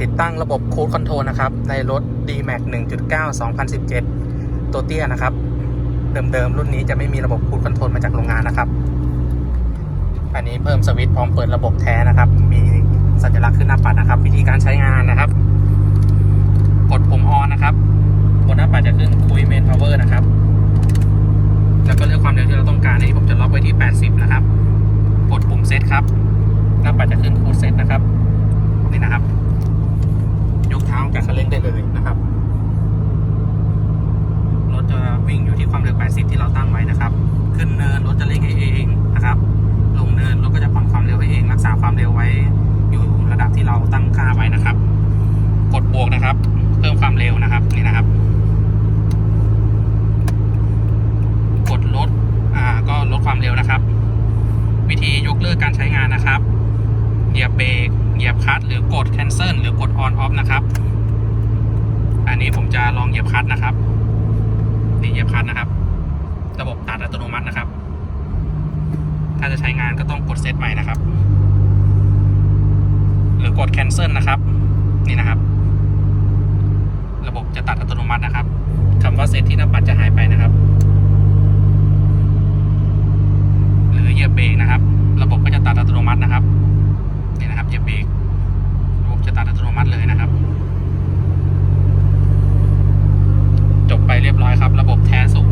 ติดตั้งระบบคู e คอนโทรลนะครับ ในรถ D-Max 1.9 2017 ตัวเตี้ยนะครับ เดิมๆ รุ่นนี้จะไม่มีระบบคู e คอนโทรลมาจากโรงงานนะครับ อันนี้เพิ่มสวิตช์พร้อมเปิดระบบแท้นะครับ มีสัญลักษณ์ขึ้นหน้าปัดนะครับ วิธีการใช้งานนะครับ กดปุ่มออนนะครับบนหน้าปัดจะขึ้นคุยเมนพาวเวอร์นะครับ แล้วก็เลือกความเร็วที่เราต้องการนี้ผมจะล็อกไว้ที่ 80 นะครับ กดปุ่มเซตครับ หน้าปัดจะขึ้นคูดเซตนะครับ นี่นะครับ คันเร่งได้เลยนะครับ รถจะวิ่งอยู่ที่ความเร็ว 80 ที่เราตั้งไว้นะครับ ขึ้นเนินรถจะเร่งเองนะครับ ลงเนินรถก็จะผ่อนความเร็วให้เอง รักษาความเร็วไว้อยู่ระดับที่เราตั้งค่าไว้นะครับ กดบวกนะครับ เพิ่มความเร็วนะครับนี่นะครับ กดลดอ่าก็ลดความเร็วนะครับ วิธียกเลิกการใช้งานนะครับเหยียบเบรกเหยียบคลัตช์หรือกด cancel หรือกด on off นะครับ อันนี้ผมจะลองเหยียบคลัตช์นะครับ นี่เหยียบคลัตช์นะครับ ระบบตัดอัตโนมัตินะครับ ถ้าจะใช้งานก็ต้องกดเซตใหม่นะครับ หรือกด cancel นะครับ นี่นะครับ ระบบจะตัดอัตโนมัตินะครับคำว่าเซตที่หน้าปัดจะหายไปนะครับ หรือเหยียบเบรกนะครับ ระบบก็จะตัดอัตโนมัตินะครับับ ระบบแทนส่ง